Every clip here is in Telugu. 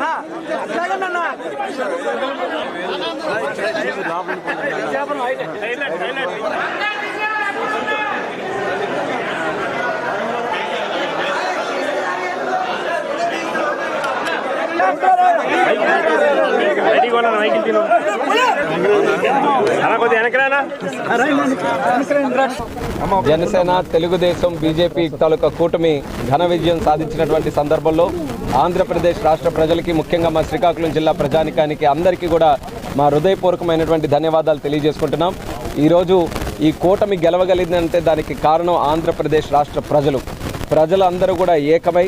হ্যাঁ না না జనసేన తెలుగుదేశం బీజేపీ తాలూకా కూటమి ఘన విజయం సాధించినటువంటి సందర్భంలో ఆంధ్రప్రదేశ్ రాష్ట్ర ప్రజలకి ముఖ్యంగా మా శ్రీకాకుళం జిల్లా ప్రజానికానికి అందరికీ కూడా మా హృదయపూర్వకమైనటువంటి ధన్యవాదాలు తెలియజేసుకుంటున్నాం. ఈరోజు ఈ కూటమి గెలవగలిగిందంటే దానికి కారణం ఆంధ్రప్రదేశ్ రాష్ట్ర ప్రజలు. ప్రజలందరూ కూడా ఏకమై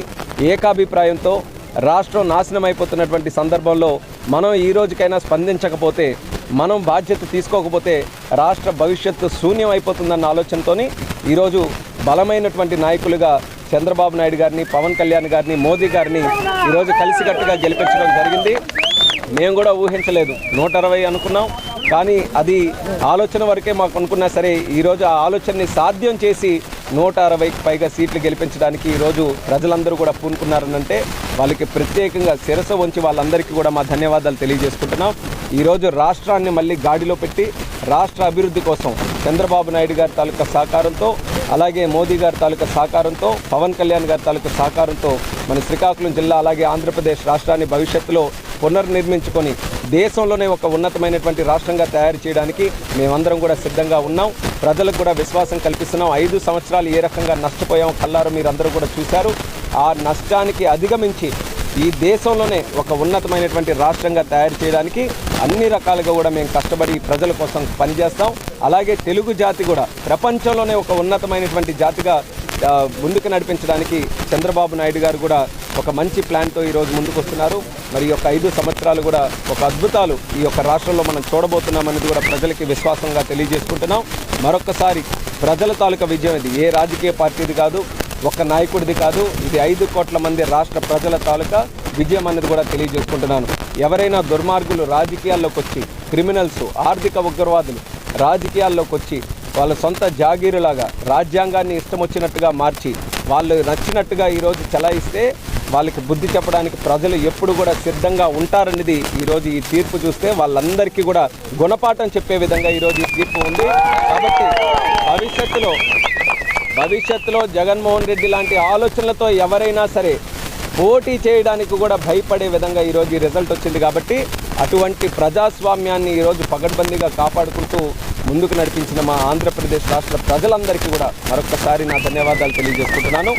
ఏకాభిప్రాయంతో రాష్ట్రం నాశనం అయిపోతున్నటువంటి సందర్భంలో మనం ఈ రోజుకైనా స్పందించకపోతే మనం బాధ్యత తీసుకోకపోతే రాష్ట్ర భవిష్యత్తు శూన్యం అయిపోతుందన్న ఆలోచనతోని ఈరోజు బలమైనటువంటి నాయకులుగా చంద్రబాబు నాయుడు గారిని పవన్ కళ్యాణ్ గారిని మోదీ గారిని ఈరోజు కలిసికట్టుగా గెలిపించడం జరిగింది. మేము కూడా ఊహించలేదు. నూట అరవై అనుకున్నాం. కానీ అది ఆలోచన వరకే మాకు అనుకున్నా సరే ఈరోజు ఆ ఆలోచనని సాధ్యం చేసి నూట అరవైకి పైగా సీట్లు గెలిపించడానికి ఈరోజు ప్రజలందరూ కూడా పూనుకున్నారనంటే వాళ్ళకి ప్రత్యేకంగా శిరస వంచి వాళ్ళందరికీ కూడా మా ధన్యవాదాలు తెలియజేసుకుంటున్నాం. ఈరోజు రాష్ట్రాన్ని మళ్ళీ గాడిలో పెట్టి రాష్ట్ర అభివృద్ధి కోసం చంద్రబాబు నాయుడు గారి తాలూకా సహకారంతో అలాగే మోదీ గారి తాలూకా సహకారంతో పవన్ కళ్యాణ్ గారి తాలూకా సహకారంతో మన శ్రీకాకుళం జిల్లా అలాగే ఆంధ్రప్రదేశ్ రాష్ట్రాన్ని భవిష్యత్తులో పునర్నిర్మించుకొని దేశంలోనే ఒక ఉన్నతమైనటువంటి రాష్ట్రంగా తయారు చేయడానికి మేమందరం కూడా సిద్ధంగా ఉన్నాం. ప్రజలకు కూడా విశ్వాసం కల్పిస్తున్నాం. ఐదు సంవత్సరాలు ఏ రకంగా నష్టపోయాం కల్లారు మీరందరూ కూడా చూశారు. ఆ నష్టానికి అధిగమించి ఈ దేశంలోనే ఒక ఉన్నతమైనటువంటి రాష్ట్రంగా తయారు చేయడానికి అన్ని రకాలుగా కూడా మేము కష్టపడి ప్రజల కోసం పనిచేస్తాం. అలాగే తెలుగు జాతి కూడా ప్రపంచంలోనే ఒక ఉన్నతమైనటువంటి జాతిగా ముందుకు నడిపించడానికి చంద్రబాబు నాయుడు గారు కూడా ఒక మంచి ప్లాన్తో ఈరోజు ముందుకు వస్తున్నారు. మరి ఈ యొక్క ఐదు సంవత్సరాలు కూడా ఒక అద్భుతాలు ఈ యొక్క రాష్ట్రంలో మనం చూడబోతున్నామనేది కూడా ప్రజలకి విశ్వాసంగా తెలియజేసుకుంటున్నాం. మరొకసారి ప్రజల తాలూకా విజయం ఇది. ఏ రాజకీయ పార్టీది కాదు ఒక నాయకుడిది కాదు ఇది ఐదు కోట్ల మంది రాష్ట్ర ప్రజల తాలూకా విజయం అనేది కూడా తెలియజేసుకుంటున్నాను. ఎవరైనా దుర్మార్గులు రాజకీయాల్లోకి వచ్చి క్రిమినల్స్ ఆర్థిక ఉగ్రవాదులు రాజకీయాల్లోకి వచ్చి వాళ్ళ సొంత జాగీరులాగా రాజ్యాంగాన్ని ఇష్టం వచ్చినట్టుగా మార్చి వాళ్ళు నచ్చినట్టుగా ఈరోజు చలాయిస్తే వాళ్ళకి బుద్ధి చెప్పడానికి ప్రజలు ఎప్పుడు కూడా సిద్ధంగా ఉంటారనేది ఈరోజు ఈ తీర్పు చూస్తే వాళ్ళందరికీ కూడా గుణపాఠం చెప్పే విధంగా ఈరోజు ఈ తీర్పు ఉంది. కాబట్టి భవిష్యత్తులో భవిష్యత్తులో జగన్మోహన్ రెడ్డి లాంటి ఆలోచనలతో ఎవరైనా సరే పోటీ చేయడానికి కూడా భయపడే విధంగా ఈరోజు ఈ రిజల్ట్ వచ్చింది కాబట్టి అటువంటి ప్రజాస్వామ్యాన్ని ఈరోజు పగడ్బందీగా కాపాడుకుంటూ ముందుకు నడిపించిన మా ఆంధ్రప్రదేశ్ రాష్ట్ర ప్రజలందరికీ కూడా మరొకసారి నా ధన్యవాదాలు తెలియజేసుకుంటున్నాను.